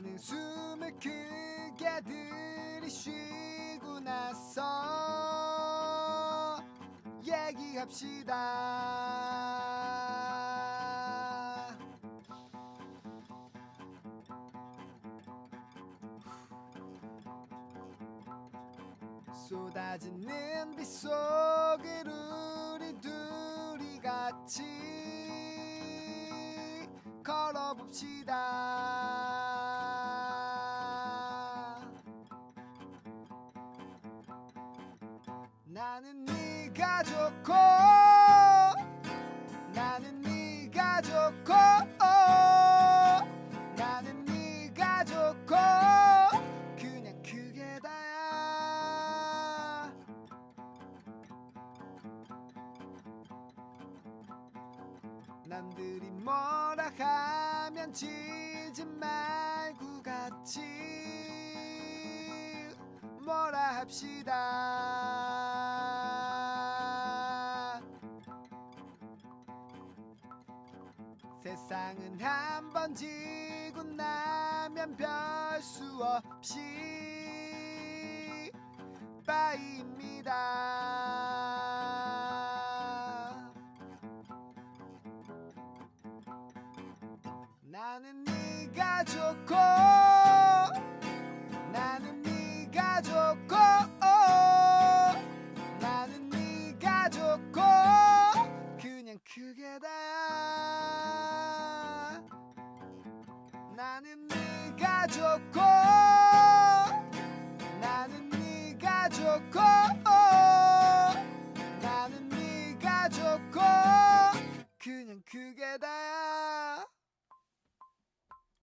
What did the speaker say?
나는 숨을 크게 들이쉬고 나서 얘기합시다. 쏟아지는 빗 속을 우리 둘이 같이 걸어봅시다 나는 네가 좋고 나는 네가 좋고 나는 네가 좋고 그냥 그게 다야. 남들이 뭐라 하면 지지 말고 같이 뭐라 합시다 세상은 한 번 지고 나면 별 수 없이 빠입니다. 나는 네가 좋고 나는 네가 좋고 나는 네가 좋고 나는 네가 좋고 그냥 그게 다야